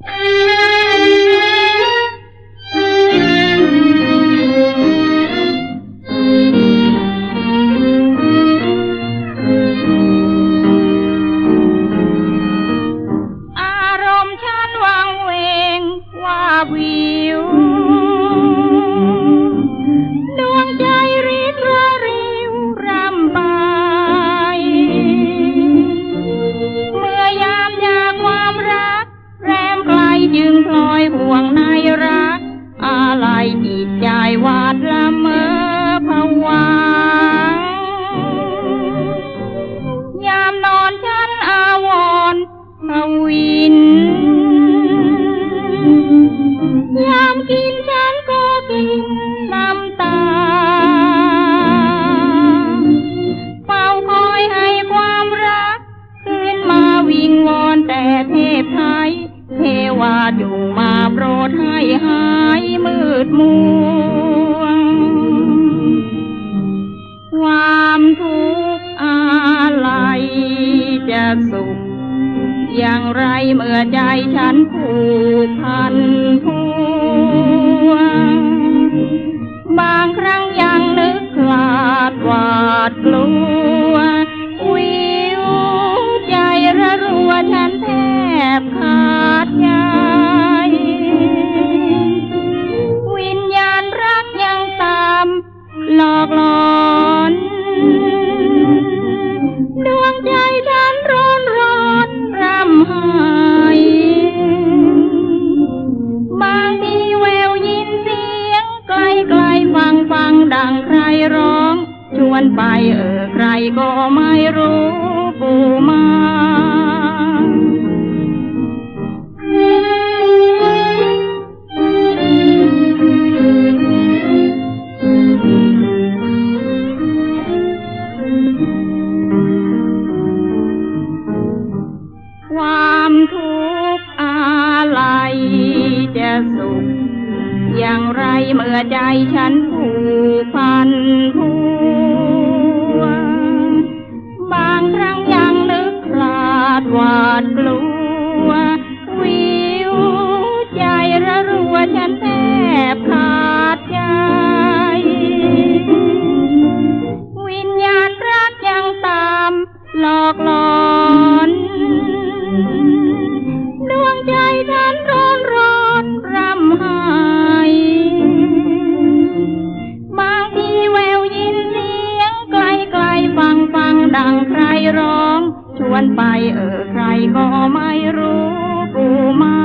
อารมณ์ฉันวังเวงว่าวิว จึงพลอยห่วงนายรัก อะไรจิตใจวาดละเมอผวายามนอนฉันอาวรณ์ทวิน ยามกินฉันก็กิน สุข อย่างไรเมื่อใจฉันผูกพันพวงบางครั้งยังนึกคลาดหวาดกลัว วิวใจระรัวฉันแทบขาดใจวิญญาณรักยังตามหลอกหลอน ดังใครร้อง ชวนไปเออใครก็ไม่รู้ปูมาความทุกข์อะไรจะสุข อย่างไรเมื่อใจฉันผูก หวาดกลัว วิวใจระรัวฉันแทบขาดใจ วิญญาณรักยังตามหลอกหลอก ชวนไปเออใครก็ไม่รู้กูมา